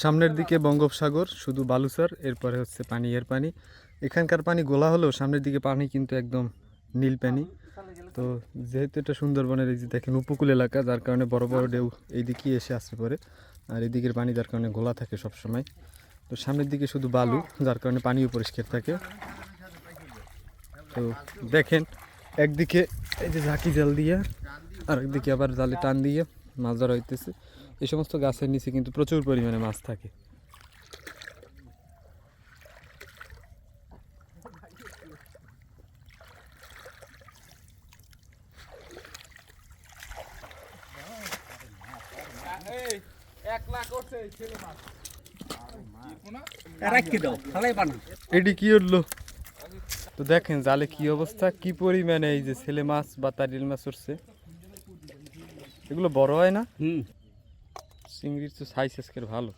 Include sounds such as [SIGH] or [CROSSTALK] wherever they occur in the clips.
সামনের দিকে বঙ্গোপসাগর, শুধু বালুচর, এরপরে হচ্ছে পানি, এর পানি। এখানকার পানি গোলা হলেও সামনের দিকে পানি কিন্তু একদম নীল পানি। তো যেহেতু এটা সুন্দরবনের এই যে দেখেন উপকূল এলাকা, যার কারণে বড় বড় ঢেউ এই দিকেই এসে আসতে পারে। আর এদিকের পানি যার কারণে গোলা থাকে সব সময় তো সামনের দিকে শুধু বালু, যার কারণে পানিও পরিষ্কার থাকে। তো দেখেন, একদিকে এই যে ঝাঁকি জাল দিয়ে আর একদিকে আবার জালে টান দিয়ে মাছ ধরা হইতেছে। এই সমস্ত গাছের নিচে কিন্তু প্রচুর পরিমাণে মাছ থাকে। এটি কি উঠল? তো দেখেন জালে কি অবস্থা কি পরিমাণে এই যে ছেলে মাছ বা তারিল মাছ উঠছে। এগুলো বড় হয় না? হুম। চিংড়ির তো সাইজ আজকের ভালো।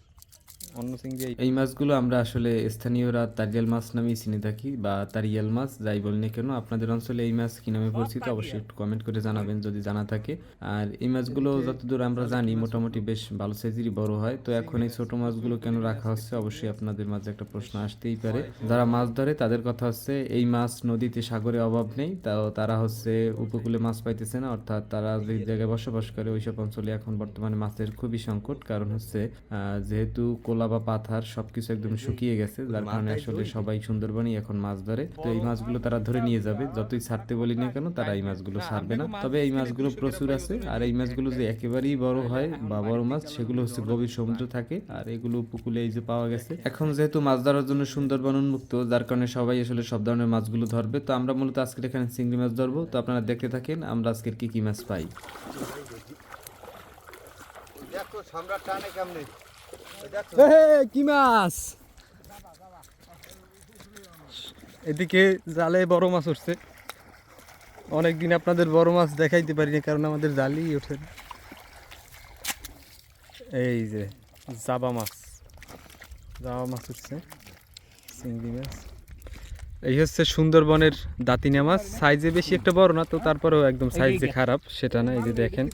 অন্য চিংড়ি এই- এই মাছগুলো আমরা আসলে স্থানীয়রা তারিয়াল মাছ নামেই চিনে থাকি বা তারিয়াল মাছ যাই বলি না কেন আপনাদের অঞ্চলে এই মাছ কি নামে পরিচিত? অবশ্যই একটু কমেন্ট করে জানাবেন যদি জানা থাকে। আর এই মাছগুলো যতদূর আমরা জানি মোটামুটি বেশ ভালো সাইজেরই বড় হয়। তো এখন এই ছোট মাছগুলো কেন রাখা হচ্ছে? অবশ্যই আপনাদের মাঝে একটা প্রশ্ন আসতেই পারে। যারা মাছ ধরে তাদের কথা হচ্ছে এই মাছ নদীতে সাগরে অভাব নেই। তাও তারা হচ্ছে উপকূলে মাছ পাইতেছে না। অর্থাৎ তারা যে জায়গায় বসবাস করে ওইসব অঞ্চলে এখন বর্তমানে মাছের খুবই সংকট। কারণ হচ্ছে আহ, যেহেতু কোলা বা পাথার সবকিছু একদম শুকিয়ে গেছে যার কারণে আসলে সবাই সুন্দরবনই এখন মাছ ধরে। তো এই মাছগুলো তারা ধরে নিয়ে যাবে। যতই ছাড়তে বলি না কেন তারা এই মাছগুলো ছাড়বে না। তবে এই মাছগুলো প্রচুর আছে। আর এই মাছগুলো যে একেবারেই বড় হয় বা বড় মাছ সেগুলো হচ্ছে গভীর সমুদ্র থাকে। আর এগুলো উপকূলে এই যে পাওয়া গেছে। [LAUGHS] এখন যেহেতু মাছ ধরার জন্য সুন্দরবন উন্মুক্ত যার কারণে সবাই আসলে সব ধরনের মাছগুলো ধরবে। তো আমরা মূলত আজকের এখানে চিংড়ি মাছ ধরবো। তো আপনারা দেখতে থাকেন আমরা আজকের কি কি মাছ পাই। দেখো সম্রাট টানে কেমনে? কি মাছ? এদিকে জালে বড় মাছ উঠছে। অনেকদিন আপনাদের বড় মাছ দেখাইতে পারি না কারণ আমাদের জালই ওঠে না। এই যে জাবা মাছ। জাবা মাছ উঠছে চিংড়ি মাছ। এই হচ্ছে সুন্দরবনের দাতিনা মাছ। সাইজে বেশি একটা বড় না তো তারপরেও একদম সাইজে খারাপ সেটা না এই যে দেখেন।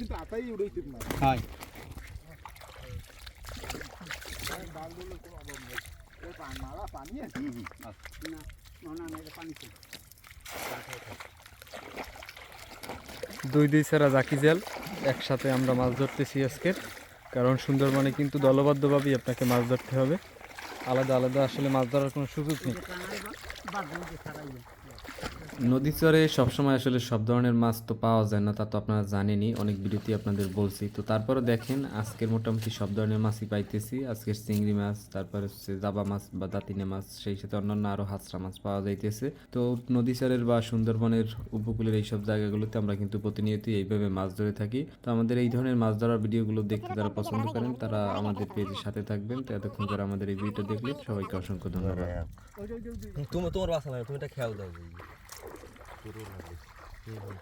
দুই দুই ছাড়া জাকি জাল। একসাথে আমরা মাছ ধরতেছি আজকে। কারণ সুন্দরবনে কিন্তু দলবদ্ধভাবেই আপনাকে মাছ ধরতে হবে। আলাদা আলাদা আসলে মাছ ধরার কোনো সুযোগ নেই। নদী চরে সবসময় আসলে সব ধরনের মাছ তো পাওয়া যায় না, তা তো আপনারা জানেনই, অনেক ভিডিওতেই আপনাদের বলছি। তো তারপরে দেখেন, আজকের মোটামুটি সব ধরনের মাছই পাইতেছি। আজকের চিংড়ি মাছ, তারপরে হচ্ছে জাবা মাছ বা দাতিনে মাছ, সেই সাথে অন্যান্য আরও হাঁসরা মাছ পাওয়া যাইতেছে। তো নদী চরের বা সুন্দরবনের উপকূলের এইসব জায়গাগুলোতে আমরা কিন্তু প্রতিনিয়তই এইভাবে মাছ ধরে থাকি। তো আমাদের এই ধরনের মাছ ধরার ভিডিওগুলো দেখতে যারা পছন্দ করেন, তারা আমাদের পেজের সাথে থাকবেন। তো এতক্ষণ যারা আমাদের এই ভিডিওটা দেখলে সবাইকে অসংখ্য ধন্যবাদ। তুমি তোমার বাসা তুমি এটা খেয়াল দাও। ブルーです。うん